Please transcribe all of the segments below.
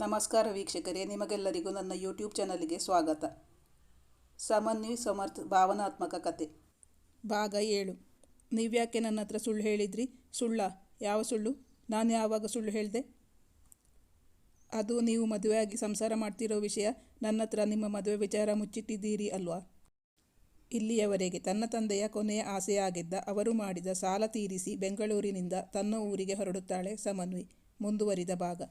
ನಮಸ್ಕಾರ ವೀಕ್ಷಕರೇ, ನಿಮಗೆಲ್ಲರಿಗೂ ನನ್ನ ಯೂಟ್ಯೂಬ್ ಚಾನಲ್ಗೆ ಸ್ವಾಗತ. ಸಮನ್ವಿ ಸಮರ್ಥ, ಭಾವನಾತ್ಮಕ ಕತೆ. ಭಾಗ ಏಳು. ನೀವ್ಯಾಕೆ ನನ್ನ ಹತ್ರ ಸುಳ್ಳು ಹೇಳಿದ್ರಿ? ಸುಳ್ಳ? ಯಾವ ಸುಳ್ಳು? ನಾನು ಯಾವಾಗ ಸುಳ್ಳು ಹೇಳಿದೆ? ಅದು ನೀವು ಮದುವೆಯಾಗಿ ಸಂಸಾರ ಮಾಡ್ತಿರೋ ವಿಷಯ ನನ್ನ ಹತ್ರ ನಿಮ್ಮ ಮದುವೆ ವಿಚಾರ ಮುಚ್ಚಿಟ್ಟಿದ್ದೀರಿ ಅಲ್ವಾ? ಇಲ್ಲಿಯವರೆಗೆ ತನ್ನ ತಂದೆಯ ಕೊನೆಯ ಆಸೆಯಾಗಿದ್ದ ಅವರು ಮಾಡಿದ ಸಾಲ ತೀರಿಸಿ ಬೆಂಗಳೂರಿನಿಂದ ತನ್ನ ಊರಿಗೆ ಹೊರಡುತ್ತಾಳೆ ಸಮನ್ವಿ ಮುಂದುವರಿದ ಭಾಗ.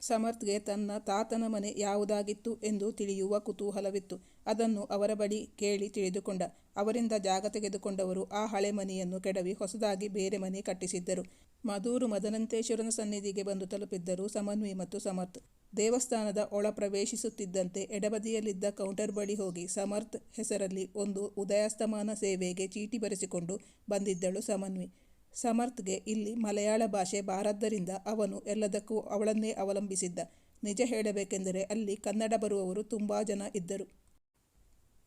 ಸಮರ್ಥ್ಗೆ ತನ್ನ ತಾತನ ಮನೆ ಯಾವುದಾಗಿತ್ತು ಎಂದು ತಿಳಿಯುವ ಕುತೂಹಲವಿತ್ತು. ಅದನ್ನು ಅವರ ಬಳಿ ಕೇಳಿ ತಿಳಿದುಕೊಂಡ. ಅವರಿಂದ ಜಾಗ ತೆಗೆದುಕೊಂಡವರು ಆ ಹಳೆ ಮನೆಯನ್ನು ಕೆಡವಿ ಹೊಸದಾಗಿ ಬೇರೆ ಮನೆ ಕಟ್ಟಿಸಿದ್ದರು. ಮಧೂರು ಮದನಂತೇಶ್ವರನ ಸನ್ನಿಧಿಗೆ ಬಂದು ತಲುಪಿದ್ದರು ಸಮನ್ವಿ ಮತ್ತು ಸಮರ್ಥ್. ದೇವಸ್ಥಾನದ ಒಳ ಪ್ರವೇಶಿಸುತ್ತಿದ್ದಂತೆ ಎಡಬದಿಯಲ್ಲಿದ್ದ ಕೌಂಟರ್ ಬಳಿ ಹೋಗಿ ಸಮರ್ಥ್ ಹೆಸರಲ್ಲಿ ಒಂದು ಉದಯಾಸ್ತಮಾನ ಸೇವೆಗೆ ಚೀಟಿ ಬರೆಸಿಕೊಂಡು ಬಂದಿದ್ದಳು ಸಮನ್ವಿ ಸಮರ್ಥ್ಗೆ ಇಲ್ಲಿ ಮಲಯಾಳ ಭಾಷೆ ಬಾರದ್ದರಿಂದ ಅವನು ಎಲ್ಲದಕ್ಕೂ ಅವಳನ್ನೇ ಅವಲಂಬಿಸಿದ್ದ. ನಿಜ ಹೇಳಬೇಕೆಂದರೆ ಅಲ್ಲಿ ಕನ್ನಡ ಬರುವವರು ತುಂಬ ಜನ ಇದ್ದರು.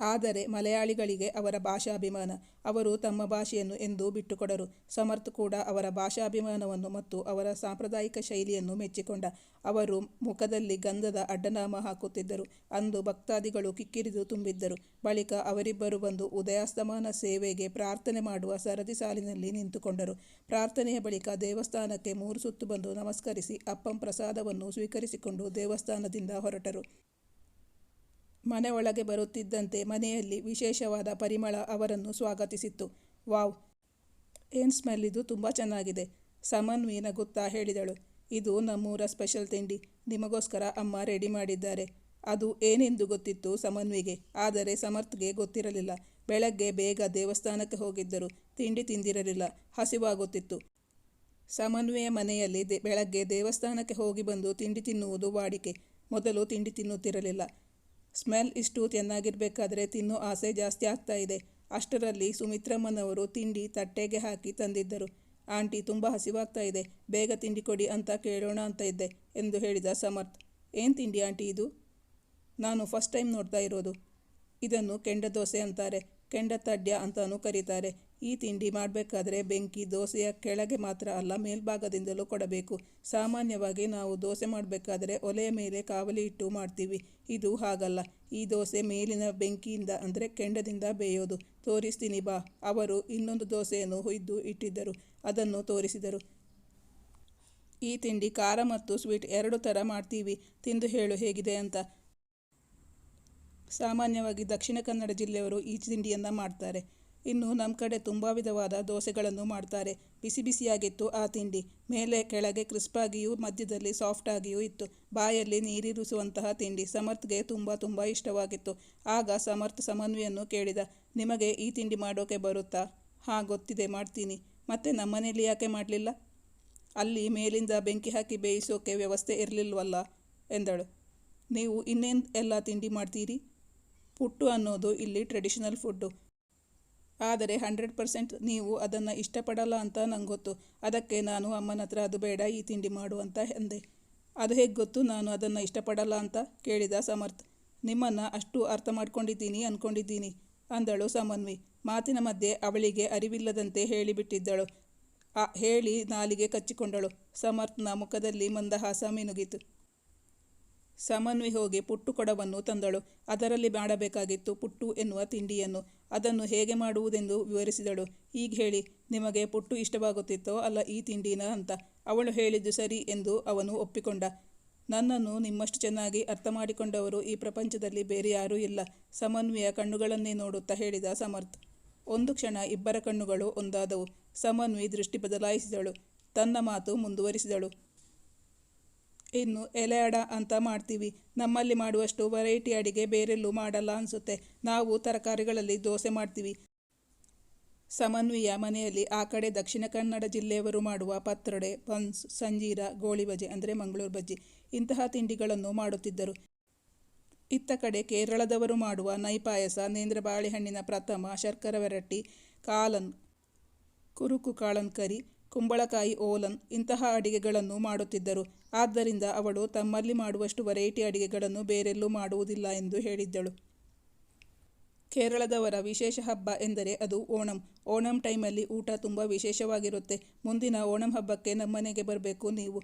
ಆದರೆ ಮಲಯಾಳಿಗಳಿಗೆ ಅವರ ಭಾಷಾಭಿಮಾನ, ಅವರು ತಮ್ಮ ಭಾಷೆಯನ್ನು ಎಂದೂ ಬಿಟ್ಟುಕೊಡರು. ಸಮರ್ಥ್ ಕೂಡ ಅವರ ಭಾಷಾಭಿಮಾನವನ್ನು ಮತ್ತು ಅವರ ಸಾಂಪ್ರದಾಯಿಕ ಶೈಲಿಯನ್ನು ಮೆಚ್ಚಿಕೊಂಡ. ಅವರು ಮುಖದಲ್ಲಿ ಗಂಧದ ಅಡ್ಡನಾಮ ಹಾಕುತ್ತಿದ್ದರು. ಅಂದು ಭಕ್ತಾದಿಗಳು ಕಿಕ್ಕಿರಿದು ತುಂಬಿದ್ದರು. ಬಳಿಕ ಅವರಿಬ್ಬರು ಬಂದು ಉದಯಾಸ್ತಮಾನ ಸೇವೆಗೆ ಪ್ರಾರ್ಥನೆ ಮಾಡುವ ಸರದಿ ಸಾಲಿನಲ್ಲಿ ನಿಂತುಕೊಂಡರು. ಪ್ರಾರ್ಥನೆಯ ಬಳಿಕ ದೇವಸ್ಥಾನಕ್ಕೆ ಮೂರು ಸುತ್ತು ಬಂದು ನಮಸ್ಕರಿಸಿ ಅಪ್ಪಂ ಪ್ರಸಾದವನ್ನು ಸ್ವೀಕರಿಸಿಕೊಂಡು ದೇವಸ್ಥಾನದಿಂದ ಹೊರಟರು. ಮನೆ ಒಳಗೆ ಬರುತ್ತಿದ್ದಂತೆ ಮನೆಯಲ್ಲಿ ವಿಶೇಷವಾದ ಪರಿಮಳ ಅವರನ್ನು ಸ್ವಾಗತಿಸಿತ್ತು. ವಾವ್, ಏನು ಸ್ಮೆಲ್ ಇದು? ತುಂಬ ಚೆನ್ನಾಗಿದೆ. ಸಮನ್ವಿ ನಗುತ್ತಾ ಹೇಳಿದಳು. ಇದು ನಮ್ಮೂರ ಸ್ಪೆಷಲ್ ತಿಂಡಿ. ನಿಮಗೋಸ್ಕರ ಅಮ್ಮ ರೆಡಿ ಮಾಡಿದ್ದಾರೆ. ಅದು ಏನೆಂದು ಗೊತ್ತಿತ್ತು ಸಮನ್ವಿಗೆ. ಆದರೆ ಸಮರ್ಥ್ಗೆ ಗೊತ್ತಿರಲಿಲ್ಲ. ಬೆಳಗ್ಗೆ ಬೇಗ ದೇವಸ್ಥಾನಕ್ಕೆ ಹೋಗಿದ್ದರು. ತಿಂಡಿ ತಿಂದಿರಲಿಲ್ಲ. ಹಸಿವಾಗುತ್ತಿತ್ತು. ಸಮನ್ವಯ ಮನೆಯಲ್ಲಿ ದೆ, ಬೆಳಗ್ಗೆ ದೇವಸ್ಥಾನಕ್ಕೆ ಹೋಗಿ ಬಂದು ತಿಂಡಿ ತಿನ್ನುವುದು ವಾಡಿಕೆ. ಮೊದಲು ತಿಂಡಿ ತಿನ್ನುತ್ತಿರಲಿಲ್ಲ. ಸ್ಮೆಲ್ ಇಷ್ಟು ಚೆನ್ನಾಗಿರಬೇಕಾದ್ರೆ ತಿನ್ನೋ ಆಸೆ ಜಾಸ್ತಿ ಆಗ್ತಾ ಇದೆ. ಅಷ್ಟರಲ್ಲಿ ಸುಮಿತ್ರಮ್ಮನವರು ತಿಂಡಿ ತಟ್ಟೆಗೆ ಹಾಕಿ ತಂದಿದ್ದರು. ಆಂಟಿ, ತುಂಬ ಹಸಿವಾಗ್ತಾ ಇದೆ. ಬೇಗ ತಿಂಡಿ ಕೊಡಿ ಅಂತ ಕೇಳೋಣ ಅಂತ ಇದ್ದೆ, ಎಂದು ಹೇಳಿದ ಸಮರ್ಥ್. ಏನು ತಿಂಡಿ ಆಂಟಿ ಇದು? ನಾನು ಫಸ್ಟ್ ಟೈಮ್ ನೋಡ್ತಾ ಇರೋದು. ಇದನ್ನು ಕೆಂಡ ದೋಸೆ ಅಂತಾರೆ. ಕೆಂಡ ಅಂತಲೂ ಕರೀತಾರೆ. ಈ ತಿಂಡಿ ಮಾಡಬೇಕಾದ್ರೆ ಬೆಂಕಿ, ದೋಸೆಯ ಕೆಳಗೆ ಮಾತ್ರ ಅಲ್ಲ, ಮೇಲ್ಭಾಗದಿಂದಲೂ ಕೊಡಬೇಕು. ಸಾಮಾನ್ಯವಾಗಿ ನಾವು ದೋಸೆ ಮಾಡಬೇಕಾದ್ರೆ ಒಲೆಯ ಮೇಲೆ ಕಾವಲಿ ಇಟ್ಟು ಮಾಡ್ತೀವಿ. ಇದು ಹಾಗಲ್ಲ. ಈ ದೋಸೆ ಮೇಲಿನ ಬೆಂಕಿಯಿಂದ ಅಂದರೆ ಕೆಂಡದಿಂದ ಬೇಯೋದು. ತೋರಿಸ್ತೀನಿ ಬಾ. ಅವರು ಇನ್ನೊಂದು ದೋಸೆಯನ್ನು ಹುಯ್ದು ಇಟ್ಟಿದ್ದರು. ಅದನ್ನು ತೋರಿಸಿದರು. ಈ ತಿಂಡಿ ಖಾರ ಮತ್ತು ಸ್ವೀಟ್ ಎರಡು ಥರ ಮಾಡ್ತೀವಿ. ತಿಂದು ಹೇಳು ಹೇಗಿದೆ ಅಂತ. ಸಾಮಾನ್ಯವಾಗಿ ದಕ್ಷಿಣ ಕನ್ನಡ ಜಿಲ್ಲೆಯವರು ಈ ತಿಂಡಿಯನ್ನು ಮಾಡ್ತಾರೆ. ಇನ್ನು ನಮ್ಮ ಕಡೆ ತುಂಬ ವಿಧವಾದ ದೋಸೆಗಳನ್ನು ಮಾಡ್ತಾರೆ. ಬಿಸಿ ಬಿಸಿಯಾಗಿತ್ತು ಆ ತಿಂಡಿ. ಮೇಲೆ ಕೆಳಗೆ ಕ್ರಿಸ್ಪಾಗಿಯೂ, ಮಧ್ಯದಲ್ಲಿ ಸಾಫ್ಟಾಗಿಯೂ ಇತ್ತು. ಬಾಯಲ್ಲಿ ನೀರಿರಿಸುವಂತಹ ತಿಂಡಿ. ಸಮರ್ಥ್ಗೆ ತುಂಬ ತುಂಬ ಇಷ್ಟವಾಗಿತ್ತು. ಆಗ ಸಮರ್ಥ್ ಸಮನ್ವಿಯನ್ನು ಕೇಳಿದ, ನಿಮಗೆ ಈ ತಿಂಡಿ ಮಾಡೋಕೆ ಬರುತ್ತಾ? ಹಾಂ, ಗೊತ್ತಿದೆ, ಮಾಡ್ತೀನಿ. ಮತ್ತೆ ನಮ್ಮನೇಲಿ ಯಾಕೆ ಮಾಡಲಿಲ್ಲ? ಅಲ್ಲಿ ಮೇಲಿಂದ ಬೆಂಕಿ ಹಾಕಿ ಬೇಯಿಸೋಕೆ ವ್ಯವಸ್ಥೆ ಇರಲಿಲ್ವಲ್ಲ? ಎಂದಳು. ನೀವು ಇನ್ನೇನು ಎಲ್ಲ ತಿಂಡಿ ಮಾಡ್ತೀರಿ? ಪುಟ್ಟು ಅನ್ನೋದು ಇಲ್ಲಿ ಟ್ರೆಡಿಷನಲ್ ಫುಡ್ಡು ಆದರೆ ಹಂಡ್ರೆಡ್ ಪರ್ಸೆಂಟ್ ನೀವು ಅದನ್ನು ಇಷ್ಟಪಡಲ್ಲ ಅಂತ ನಂಗೆ ಗೊತ್ತು ಅದಕ್ಕೆ ನಾನು ಅಮ್ಮನ ಹತ್ರ ಅದು ಬೇಡ, ಈ ತಿಂಡಿ ಮಾಡು ಅಂತ ಎಂದೆ. ಅದು ಹೇಗೆ ಗೊತ್ತು? ನಾನು ಅದನ್ನು ಇಷ್ಟಪಡಲ್ಲ ಅಂತ ಕೇಳಿದ ಸಮರ್ಥ್. ನಿಮ್ಮನ್ನು ಅಷ್ಟು ಅರ್ಥ ಮಾಡ್ಕೊಂಡಿದ್ದೀನಿ ಅಂದ್ಕೊಂಡಿದ್ದೀನಿ ಅಂದಳು ಸಮನ್ವಿ. ಮಾತಿನ ಮಧ್ಯೆ ಅವಳಿಗೆ ಅರಿವಿಲ್ಲದಂತೆ ಹೇಳಿಬಿಟ್ಟಿದ್ದಳು. ಆ, ಹೇಳಿ ನಾಲಿಗೆ ಕಚ್ಚಿಕೊಂಡಳು. ಸಮರ್ಥ್ನ ಮುಖದಲ್ಲಿ ಮಂದಹಾಸ ಮಿನುಗಿತು. ಸಮನ್ವಿ ಹೋಗಿ ಪುಟ್ಟು ಕೊಡವನ್ನು ತಂದಳು. ಅದರಲ್ಲಿ ಮಾಡಬೇಕಾಗಿತ್ತು ಪುಟ್ಟು ಎನ್ನುವ ತಿಂಡಿಯನ್ನು. ಅದನ್ನು ಹೇಗೆ ಮಾಡುವುದೆಂದು ವಿವರಿಸಿದಳು. ಈಗ ಹೇಳಿ, ನಿಮಗೆ ಪುಟ್ಟು ಇಷ್ಟವಾಗುತ್ತಿತ್ತೋ ಅಲ್ಲ ಈ ತಿಂಡಿನ ಅಂತ? ಅವಳು ಹೇಳಿದ್ದು ಸರಿ ಎಂದು ಅವನು ಒಪ್ಪಿಕೊಂಡ. ನನ್ನನ್ನು ನಿಮ್ಮಷ್ಟು ಚೆನ್ನಾಗಿ ಅರ್ಥ ಮಾಡಿಕೊಂಡವರು ಈ ಪ್ರಪಂಚದಲ್ಲಿ ಬೇರೆ ಯಾರೂ ಇಲ್ಲ. ಸಮನ್ವಿಯ ಕಣ್ಣುಗಳನ್ನೇ ನೋಡುತ್ತಾ ಹೇಳಿದ ಸಮರ್ಥ್. ಒಂದು ಕ್ಷಣ ಇಬ್ಬರ ಕಣ್ಣುಗಳು ಒಂದಾದವು. ಸಮನ್ವಿ ದೃಷ್ಟಿ ಬದಲಾಯಿಸಿದಳು. ತನ್ನ ಮಾತು ಮುಂದುವರಿಸಿದಳು. ಇನ್ನು ಎಲೆ ಅಡ ಅಂತ ಮಾಡ್ತೀವಿ. ನಮ್ಮಲ್ಲಿ ಮಾಡುವಷ್ಟು ವೆರೈಟಿ ಅಡಿಗೆ ಬೇರೆಲ್ಲೂ ಮಾಡಲ್ಲ ಅನಿಸುತ್ತೆ. ನಾವು ತರಕಾರಿಗಳಲ್ಲಿ ದೋಸೆ ಮಾಡ್ತೀವಿ. ಸಮನ್ವಯ ಮನೆಯಲ್ಲಿ ಆ ಕಡೆ ದಕ್ಷಿಣ ಕನ್ನಡ ಜಿಲ್ಲೆಯವರು ಮಾಡುವ ಪತ್ರೊಡೆ, ಬನ್ಸ್, ಸಂಜೀರ, ಗೋಳಿ ಬಜೆ ಅಂದರೆ ಮಂಗಳೂರು ಬಜ್ಜಿ ಇಂತಹ ತಿಂಡಿಗಳನ್ನು ಮಾಡುತ್ತಿದ್ದರು. ಇತ್ತ ಕಡೆ ಕೇರಳದವರು ಮಾಡುವ ನೈಪಾಯಸ ನೇಂದ್ರ ಬಾಳೆಹಣ್ಣಿನ ಪ್ರಥಮ ಶರ್ಕರ ವೆರಟ್ಟಿ ಕಾಲನ್, ಕುರುಕು ಕಾಳನ್ ಕರಿ ಕುಂಬಳಕಾಯಿ ಓಲನ್ ಇಂತಹ ಅಡಿಗೆಗಳನ್ನು ಮಾಡುತ್ತಿದ್ದರು. ಆದ್ದರಿಂದ ಅವಳು ತಮ್ಮಲ್ಲಿ ಮಾಡುವಷ್ಟು ವೆರೈಟಿ ಅಡಿಗೆಗಳನ್ನು ಬೇರೆಲ್ಲೂ ಮಾಡುವುದಿಲ್ಲ ಎಂದು ಹೇಳಿದ್ದಳು. ಕೇರಳದವರ ವಿಶೇಷ ಹಬ್ಬ ಎಂದರೆ ಅದು ಓಣಂ. ಓಣಂ ಟೈಮಲ್ಲಿ ಊಟ ತುಂಬ ವಿಶೇಷವಾಗಿರುತ್ತೆ. ಮುಂದಿನ ಓಣಂ ಹಬ್ಬಕ್ಕೆ ನಮ್ಮನೆಗೆ ಬರಬೇಕು ನೀವು.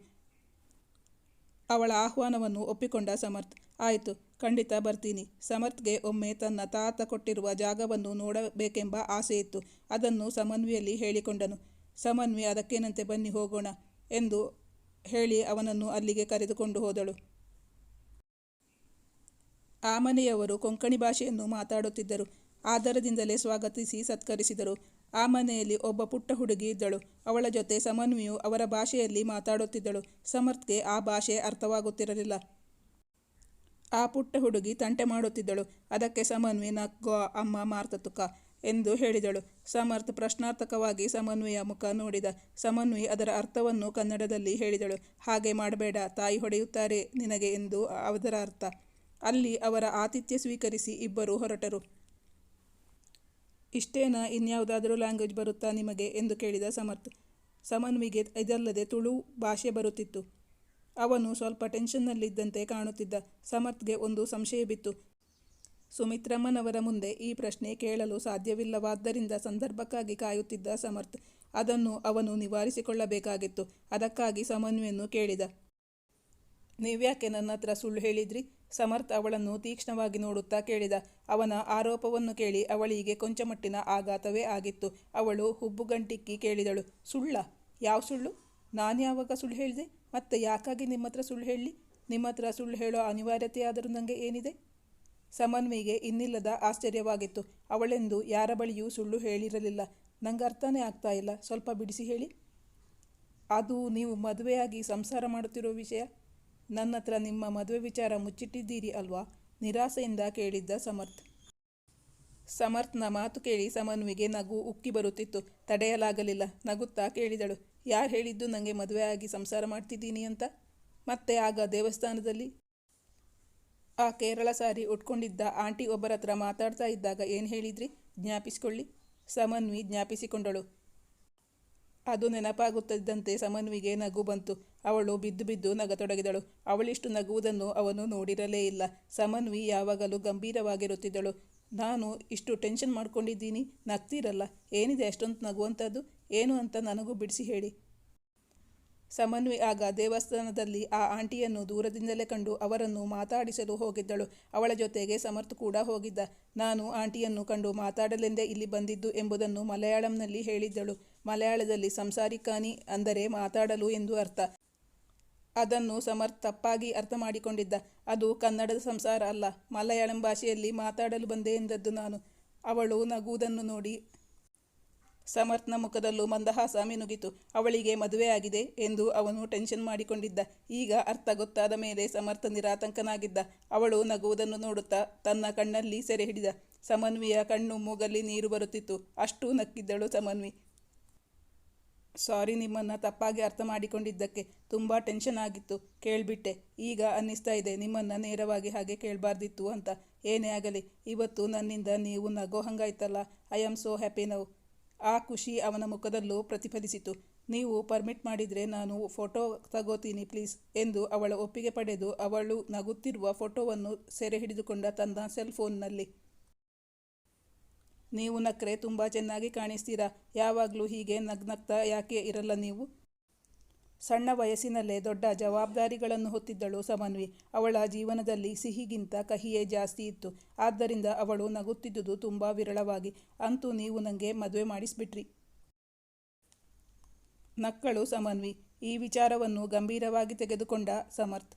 ಅವಳ ಆಹ್ವಾನವನ್ನು ಒಪ್ಪಿಕೊಂಡ ಸಮರ್ಥ್, ಆಯಿತು, ಖಂಡಿತ ಬರ್ತೀನಿ. ಸಮರ್ಥ್ಗೆ ಒಮ್ಮೆ ತನ್ನ ತಾತ ಕೊಟ್ಟಿರುವ ಜಾಗವನ್ನು ನೋಡಬೇಕೆಂಬ ಆಸೆ ಇತ್ತು ಅದನ್ನು ಸಮನ್ವಿಯಲ್ಲಿ ಹೇಳಿಕೊಂಡನು. ಸಮನ್ವಿ ಅದಕ್ಕೇನಂತೆ ಬನ್ನಿ ಹೋಗೋಣ ಎಂದು ಹೇಳಿ ಅವನನ್ನು ಅಲ್ಲಿಗೆ ಕರೆದುಕೊಂಡು ಹೋದಳು. ಆ ಮನೆಯವರು ಕೊಂಕಣಿ ಭಾಷೆಯನ್ನು ಮಾತಾಡುತ್ತಿದ್ದರು. ಆದರದಿಂದಲೇ ಸ್ವಾಗತಿಸಿ ಸತ್ಕರಿಸಿದರು. ಆ ಮನೆಯಲ್ಲಿ ಒಬ್ಬ ಪುಟ್ಟ ಹುಡುಗಿ ಇದ್ದಳು. ಅವಳ ಜೊತೆ ಸಮನ್ವಿಯು ಅವರ ಭಾಷೆಯಲ್ಲಿ ಮಾತಾಡುತ್ತಿದ್ದಳು. ಸಮರ್ಥ್ಗೆ ಆ ಭಾಷೆ ಅರ್ಥವಾಗುತ್ತಿರಲಿಲ್ಲ. ಆ ಪುಟ್ಟ ಹುಡುಗಿ ತಂಟೆ ಮಾಡುತ್ತಿದ್ದಳು. ಅದಕ್ಕೆ ಸಮನ್ವಿ ನಗ್ಗೋ ಅಮ್ಮ ಮಾರ್ತತುಕ ಎಂದು ಹೇಳಿದಳು. ಸಮರ್ಥ್ ಪ್ರಶ್ನಾರ್ಥಕವಾಗಿ ಸಮನ್ವಯ ಮುಖ ನೋಡಿದ ಸಮನ್ವಿ ಅದರ ಅರ್ಥವನ್ನು ಕನ್ನಡದಲ್ಲಿ ಹೇಳಿದಳು. ಹಾಗೆ ಮಾಡಬೇಡ, ತಾಯಿ ಹೊಡೆಯುತ್ತಾರೆ ನಿನಗೆ ಎಂದು ಅದರ ಅರ್ಥ. ಅಲ್ಲಿ ಅವರ ಆತಿಥ್ಯ ಸ್ವೀಕರಿಸಿ ಇಬ್ಬರು ಹೊರಟರು. ಇಷ್ಟೇನಾ, ಇನ್ಯಾವುದಾದರೂ ಲ್ಯಾಂಗ್ವೇಜ್ ಬರುತ್ತಾ ನಿಮಗೆ ಎಂದು ಕೇಳಿದ ಸಮರ್ಥ್. ಸಮನ್ವಿಗೆ ಇದಲ್ಲದೆ ತುಳು ಭಾಷೆ ಬರುತ್ತಿತ್ತು. ಅವನು ಸ್ವಲ್ಪ ಟೆನ್ಷನ್ನಲ್ಲಿದ್ದಂತೆ ಕಾಣುತ್ತಿದ್ದ. ಸಮರ್ಥ್ಗೆ ಒಂದು ಸಂಶಯ ಬಿತ್ತು. ಸುಮಿತ್ರಮ್ಮನವರ ಮುಂದೆ ಈ ಪ್ರಶ್ನೆ ಕೇಳಲು ಸಾಧ್ಯವಿಲ್ಲವಾದ್ದರಿಂದ ಸಂದರ್ಭಕ್ಕಾಗಿ ಕಾಯುತ್ತಿದ್ದ ಸಮರ್ಥ್, ಅದನ್ನು ಅವನು ನಿವಾರಿಸಿಕೊಳ್ಳಬೇಕಾಗಿತ್ತು. ಅದಕ್ಕಾಗಿ ಸಮನ್ವೆಯನ್ನು ಕೇಳಿದ. ನೀವ್ಯಾಕೆ ನನ್ನ ಹತ್ರ ಸುಳ್ಳು ಹೇಳಿದ್ರಿ? ಸಮರ್ಥ್ ಅವಳನ್ನು ತೀಕ್ಷ್ಣವಾಗಿ ನೋಡುತ್ತಾ ಕೇಳಿದ. ಅವನ ಆರೋಪವನ್ನು ಕೇಳಿ ಅವಳಿಗೆ ಕೊಂಚ ಮಟ್ಟಿನ ಆಘಾತವೇ ಆಗಿತ್ತು. ಅವಳು ಹುಬ್ಬುಗಂಟಿಕ್ಕಿ ಕೇಳಿದಳು, ಸುಳ್ಳ? ಯಾವ ಸುಳ್ಳು? ನಾನು ಯಾವಾಗ ಸುಳ್ಳು ಹೇಳಿದೆ? ಮತ್ತೆ ಯಾಕಾಗಿ ನಿಮ್ಮ ಹತ್ರ ಸುಳ್ಳು ಹೇಳಿ? ನಿಮ್ಮ ಹತ್ರ ಸುಳ್ಳು ಹೇಳೋ ಅನಿವಾರ್ಯತೆಯಾದರೂ ನನಗೆ ಏನಿದೆ? ಸಮನ್ವಿಗೆ ಇನ್ನಿಲ್ಲದ ಆಶ್ಚರ್ಯವಾಗಿತ್ತು. ಅವಳೆಂದು ಯಾರ ಬಳಿಯೂ ಸುಳ್ಳು ಹೇಳಿರಲಿಲ್ಲ. ನಂಗೆ ಅರ್ಥನೇ ಆಗ್ತಾ ಇಲ್ಲ. ಸ್ವಲ್ಪ ಬಿಡಿಸಿ ಹೇಳಿ. ಅದು ನೀವು ಮದುವೆಯಾಗಿ ಸಂಸಾರ ಮಾಡುತ್ತಿರೋ ವಿಷಯ? ನನ್ನ ಹತ್ರ ನಿಮ್ಮ ಮದುವೆ ವಿಚಾರ ಮುಚ್ಚಿಟ್ಟಿದ್ದೀರಿ ಅಲ್ವಾ? ನಿರಾಸೆಯಿಂದ ಕೇಳಿದ್ದ ಸಮರ್ಥ್. ಸಮರ್ಥ್ನ ಮಾತು ಕೇಳಿ ಸಮನ್ವಿಗೆ ನಗು ಉಕ್ಕಿ ಬರುತ್ತಿತ್ತು. ತಡೆಯಲಾಗಲಿಲ್ಲ. ನಗುತ್ತಾ ಕೇಳಿದಳು. ಯಾರು ಹೇಳಿದ್ದು ನನಗೆ ಮದುವೆಯಾಗಿ ಸಂಸಾರ ಮಾಡ್ತಿದ್ದೀನಿ ಅಂತ? ಮತ್ತೆ ಆಗ ದೇವಸ್ಥಾನದಲ್ಲಿ? ಆ ಕೇರಳ ಸಾರಿ ಉಟ್ಕೊಂಡಿದ್ದ ಆಂಟಿ ಒಬ್ಬರ ಹತ್ರ ಮಾತಾಡ್ತಾ ಇದ್ದಾಗ ಏನು ಹೇಳಿದ್ರಿ? ಜ್ಞಾಪಿಸಿಕೊಳ್ಳಿ. ಸಮನ್ವಿ ಜ್ಞಾಪಿಸಿಕೊಂಡಳು. ಅದು ನೆನಪಾಗುತ್ತಿದ್ದಂತೆ ಸಮನ್ವಿಗೆ ನಗು ಬಂತು. ಅವಳು ಬಿದ್ದು ಬಿದ್ದು ನಗತೊಡಗಿದಳು. ಅವಳಿಷ್ಟು ನಗುವುದನ್ನು ಅವನು ನೋಡಿರಲೇ ಇಲ್ಲ. ಸಮನ್ವಿ ಯಾವಾಗಲೂ ಗಂಭೀರವಾಗಿರುತ್ತಿದ್ದಳು. ನಾನು ಇಷ್ಟು ಟೆನ್ಷನ್ ಮಾಡ್ಕೊಂಡಿದ್ದೀನಿ. ನಗ್ತಿರಲ್ಲ. ಏನಿದೆ ಅಷ್ಟೊಂದು ನಗುವಂಥದ್ದು? ಏನು ಅಂತ ನನಗೂ ಬಿಡಿಸಿ ಹೇಳಿ. ಸಮನ್ವಿ ಆಗ ದೇವಸ್ಥಾನದಲ್ಲಿ ಆ ಆಂಟಿಯನ್ನು ದೂರದಿಂದಲೇ ಕಂಡು ಅವರನ್ನು ಮಾತಾಡಿಸಲು ಹೋಗಿದ್ದಳು. ಅವಳ ಜೊತೆಗೆ ಸಮರ್ಥ್ ಕೂಡ ಹೋಗಿದ್ದ. ನಾನು ಆಂಟಿಯನ್ನು ಕಂಡು ಮಾತಾಡಲೆಂದೇ ಇಲ್ಲಿ ಬಂದಿದ್ದು ಎಂಬುದನ್ನು ಮಲಯಾಳಂನಲ್ಲಿ ಹೇಳಿದ್ದಳು. ಮಲಯಾಳದಲ್ಲಿ ಸಂಸಾರಿಕಾನಿ ಅಂದರೆ ಮಾತಾಡಲು ಎಂದು ಅರ್ಥ. ಅದನ್ನು ಸಮರ್ಥ್ ತಪ್ಪಾಗಿ ಅರ್ಥ ಮಾಡಿಕೊಂಡಿದ್ದ. ಅದು ಕನ್ನಡದ ಸಂಸಾರ ಅಲ್ಲ. ಮಲಯಾಳಂ ಭಾಷೆಯಲ್ಲಿ ಮಾತಾಡಲು ಬಂದೆ ಎಂದದ್ದು ನಾನು. ಅವಳು ನಗುವುದನ್ನು ನೋಡಿ ಸಮರ್ಥ್ನ ಮುಖದಲ್ಲೂ ಮಂದಹಾಸ ಮಿನುಗಿತು. ಅವಳಿಗೆ ಮದುವೆ ಆಗಿದೆ ಎಂದು ಅವನು ಟೆನ್ಷನ್ ಮಾಡಿಕೊಂಡಿದ್ದ. ಈಗ ಅರ್ಥ ಗೊತ್ತಾದ ಮೇಲೆ ಸಮರ್ಥ ನಿರಾತಂಕನಾಗಿದ್ದ. ಅವಳು ನಗುವುದನ್ನು ನೋಡುತ್ತಾ ತನ್ನ ಕಣ್ಣಲ್ಲಿ ಸೆರೆ ಹಿಡಿದ. ಸಮನ್ವಿಯ ಕಣ್ಣು ಮೂಗಲ್ಲಿ ನೀರು ಬರುತ್ತಿತ್ತು. ಅಷ್ಟು ನಕ್ಕಿದ್ದಳು ಸಮನ್ವಿ. ಸಾರಿ ನಿಮ್ಮನ್ನು ತಪ್ಪಾಗಿ ಅರ್ಥ ಮಾಡಿಕೊಂಡಿದ್ದಕ್ಕೆ ತುಂಬ ಟೆನ್ಷನ್ ಆಗಿತ್ತು. ಕೇಳಿಬಿಟ್ಟೆ. ಈಗ ಅನ್ನಿಸ್ತಾ ಇದೆ. ನಿಮ್ಮನ್ನು ನೇರವಾಗಿ ಹಾಗೆ ಕೇಳಬಾರ್ದಿತ್ತು ಅಂತ. ಏನೇ ಆಗಲಿ, ಇವತ್ತು ನನ್ನಿಂದ ನೀವು ನಗೋ ಹಂಗಾಯ್ತಲ್ಲ. I am so happy now. ಆ ಖುಷಿ ಅವನ ಮುಖದಲ್ಲೂ ಪ್ರತಿಫಲಿಸಿತು. ನೀವು ಪರ್ಮಿಟ್ ಮಾಡಿದರೆ ನಾನು ಫೋಟೋ ತಗೋತೀನಿ ಪ್ಲೀಸ್ ಎಂದು ಅವಳ ಒಪ್ಪಿಗೆ ಪಡೆದು ಅವಳು ನಗುತ್ತಿರುವ ಫೋಟೋವನ್ನು ಸೆರೆ ಹಿಡಿದುಕೊಂಡ ತನ್ನ ಸೆಲ್ ಫೋನ್ನಲ್ಲಿ. ನೀವು ನಕ್ರೆ ತುಂಬ ಚೆನ್ನಾಗಿ ಕಾಣಿಸ್ತೀರಾ? ಯಾವಾಗಲೂ ಹೀಗೆ ನಗ್ನಗ್ತಾ ಯಾಕೆ ಇರಲ್ಲ ನೀವು? ಸಣ್ಣ ವಯಸ್ಸಿನಲ್ಲೇ ದೊಡ್ಡ ಜವಾಬ್ದಾರಿಗಳನ್ನು ಹೊತ್ತಿದ್ದಳು ಸಮನ್ವಿ. ಅವಳ ಜೀವನದಲ್ಲಿ ಸಿಹಿಗಿಂತ ಕಹಿಯೇ ಜಾಸ್ತಿ ಇತ್ತು. ಆದ್ದರಿಂದ ಅವಳು ನಗುತ್ತಿದ್ದುದು ತುಂಬ ವಿರಳವಾಗಿ. ಅಂತೂ ನೀವು ನನಗೆ ಮದುವೆ ಮಾಡಿಸ್ಬಿಟ್ರಿ. ನಕ್ಕಳು ಸಮನ್ವಿ. ಈ ವಿಚಾರವನ್ನು ಗಂಭೀರವಾಗಿ ತೆಗೆದುಕೊಂಡ ಸಮರ್ಥ್.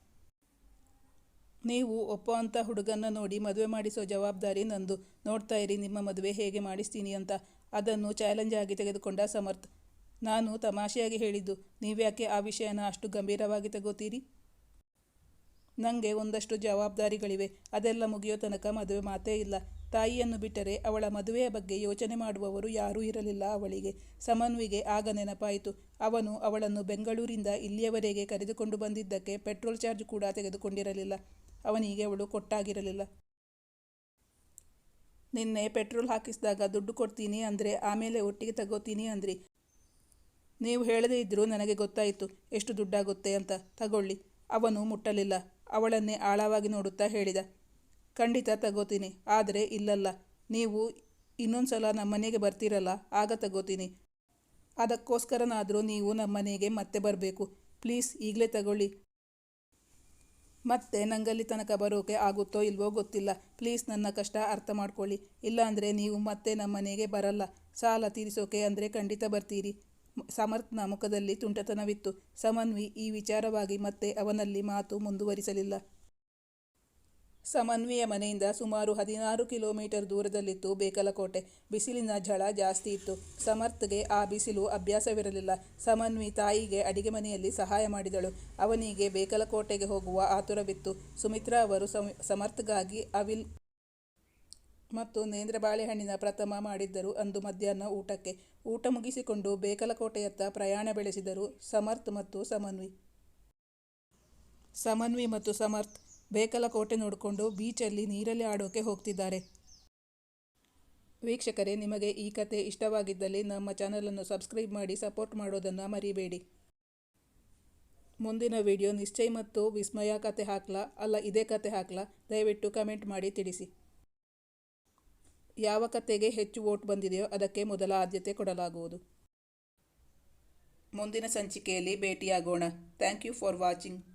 ನೀವು ಒಪ್ಪೋ ಅಂತ ಹುಡುಗನ್ನ ನೋಡಿ ಮದುವೆ ಮಾಡಿಸೋ ಜವಾಬ್ದಾರಿ ನಂದು. ನೋಡ್ತಾ ಇರಿ, ನಿಮ್ಮ ಮದುವೆ ಹೇಗೆ ಮಾಡಿಸ್ತೀನಿ ಅಂತ. ಅದನ್ನು ಚಾಲೆಂಜ್ ಆಗಿ ತೆಗೆದುಕೊಂಡ ಸಮರ್ಥ್. ನಾನು ತಮಾಷೆಯಾಗಿ ಹೇಳಿದ್ದು, ನೀವ್ಯಾಕೆ ಆ ವಿಷಯನ ಅಷ್ಟು ಗಂಭೀರವಾಗಿ ತಗೋತೀರಿ? ನನಗೆ ಒಂದಷ್ಟು ಜವಾಬ್ದಾರಿಗಳಿವೆ. ಅದೆಲ್ಲ ಮುಗಿಯೋ ತನಕ ಮದುವೆ ಮಾತೇ ಇಲ್ಲ. ತಾಯಿಯನ್ನು ಬಿಟ್ಟರೆ ಅವಳ ಮದುವೆಯ ಬಗ್ಗೆ ಯೋಚನೆ ಮಾಡುವವರು ಯಾರೂ ಇರಲಿಲ್ಲ ಅವಳಿಗೆ. ಸಮನ್ವಿಗೆ ಆಗ ನೆನಪಾಯಿತು. ಅವನು ಅವಳನ್ನು ಬೆಂಗಳೂರಿಂದ ಇಲ್ಲಿಯವರೆಗೆ ಕರೆದುಕೊಂಡು ಬಂದಿದ್ದಕ್ಕೆ ಪೆಟ್ರೋಲ್ ಚಾರ್ಜ್ ಕೂಡ ತೆಗೆದುಕೊಂಡಿರಲಿಲ್ಲ. ಅವನಿಗೆ ಅವಳು ಕೊಟ್ಟಾಗಿರಲಿಲ್ಲ. ನಿನ್ನೆ ಪೆಟ್ರೋಲ್ ಹಾಕಿಸಿದಾಗ ದುಡ್ಡು ಕೊಡ್ತೀನಿ ಅಂದರೆ ಆಮೇಲೆ ಒಟ್ಟಿಗೆ ತಗೋತೀನಿ ಅಂದ್ರಿ. ನೀವು ಹೇಳದೇ ಇದ್ದರೂ ನನಗೆ ಗೊತ್ತಾಯಿತು, ಎಷ್ಟು ದುಡ್ಡಾಗುತ್ತೆ ಅಂತ. ತಗೊಳ್ಳಿ. ಅವನು ಮುಟ್ಟಲಿಲ್ಲ. ಅವಳನ್ನೇ ಆಳವಾಗಿ ನೋಡುತ್ತಾ ಹೇಳಿದ, ಖಂಡಿತ ತಗೋತೀನಿ, ಆದರೆ ಇಲ್ಲಲ್ಲ. ನೀವು ಇನ್ನೊಂದು ಸಲ ನಮ್ಮನೆಗೆ ಬರ್ತೀರಲ್ಲ, ಆಗ ತಗೋತೀನಿ. ಅದಕ್ಕೋಸ್ಕರನಾದರೂ ನೀವು ನಮ್ಮನೆಗೆ ಮತ್ತೆ ಬರಬೇಕು. ಪ್ಲೀಸ್, ಈಗಲೇ ತಗೊಳ್ಳಿ. ಮತ್ತೆ ನಂಗಲ್ಲಿ ತನಕ ಬರೋಕೆ ಆಗುತ್ತೋ ಇಲ್ವೋ ಗೊತ್ತಿಲ್ಲ. ಪ್ಲೀಸ್, ನನ್ನ ಕಷ್ಟ ಅರ್ಥ ಮಾಡ್ಕೊಳ್ಳಿ. ಇಲ್ಲಾಂದರೆ ನೀವು ಮತ್ತೆ ನಮ್ಮ ಮನೆಗೆ ಬರಲ್ಲ. ಸಾಲ ತೀರಿಸೋಕೆ ಅಂದರೆ ಖಂಡಿತ ಬರ್ತೀರಿ. ಸಮರ್ಥ್ನ ಮುಖದಲ್ಲಿ ತುಂಟತನವಿತ್ತು. ಸಮನ್ವಿ ಈ ವಿಚಾರವಾಗಿ ಮತ್ತೆ ಅವನಲ್ಲಿ ಮಾತು ಮುಂದುವರಿಸಲಿಲ್ಲ. ಸಮನ್ವಿಯ ಮನೆಯಿಂದ ಸುಮಾರು ಹದಿನಾರು ಕಿಲೋಮೀಟರ್ ದೂರದಲ್ಲಿತ್ತು ಬೇಕಲಕೋಟೆ. ಬಿಸಿಲಿನ ಝಳ ಜಾಸ್ತಿ ಇತ್ತು. ಸಮರ್ಥ್ಗೆ ಆ ಬಿಸಿಲು ಅಭ್ಯಾಸವಿರಲಿಲ್ಲ. ಸಮನ್ವಿ ತಾಯಿಗೆ ಅಡಿಗೆ ಮನೆಯಲ್ಲಿ ಸಹಾಯ ಮಾಡಿದಳು. ಅವನಿಗೆ ಬೇಕಲಕೋಟೆಗೆ ಹೋಗುವ ಆತುರವಿತ್ತು. ಸುಮಿತ್ರಾ ಅವರು ಸಮ, ಸಮರ್ಥ್ಗಾಗಿ ಅವಿಲ್ ಮತ್ತು ನೇಂದ್ರ ಬಾಳೆಹಣ್ಣಿನ ಪ್ರಥಮ ಮಾಡಿದ್ದರು ಅಂದು ಮಧ್ಯಾಹ್ನ ಊಟಕ್ಕೆ. ಊಟ ಮುಗಿಸಿಕೊಂಡು ಬೇಕಲಕೋಟೆಯತ್ತ ಪ್ರಯಾಣ ಬೆಳೆಸಿದರು ಸಮರ್ಥ್ ಮತ್ತು ಸಮನ್ವಿ. ಸಮನ್ವಿ ಮತ್ತು ಸಮರ್ಥ್ ಬೇಕಲಕೋಟೆ ನೋಡಿಕೊಂಡು ಬೀಚಲ್ಲಿ ನೀರಲ್ಲಿ ಆಡೋಕೆ ಹೋಗ್ತಿದ್ದಾರೆ. ವೀಕ್ಷಕರೇ, ನಿಮಗೆ ಈ ಕತೆ ಇಷ್ಟವಾಗಿದ್ದಲ್ಲಿ ನಮ್ಮ ಚಾನಲನ್ನು ಸಬ್ಸ್ಕ್ರೈಬ್ ಮಾಡಿ ಸಪೋರ್ಟ್ ಮಾಡೋದನ್ನು ಮರಿಬೇಡಿ. ಮುಂದಿನ ವಿಡಿಯೋ ನಿಶ್ಚಯ ಮತ್ತು ವಿಸ್ಮಯ ಕತೆ ಹಾಕ್ಲಾ? ಅಲ್ಲ, ಇದೇ ಕತೆ ಹಾಕ್ಲಾ? ದಯವಿಟ್ಟು ಕಮೆಂಟ್ ಮಾಡಿ ತಿಳಿಸಿ. ಯಾವ ಕತೆಗೆ ಹೆಚ್ಚು ವೋಟ್ ಬಂದಿದೆಯೋ ಅದಕ್ಕೆ ಮೊದಲ ಆದ್ಯತೆ ಕೊಡಲಾಗುವುದು. ಮುಂದಿನ ಸಂಚಿಕೆಯಲ್ಲಿ ಭೇಟಿಯಾಗೋಣ. Thank you for watching.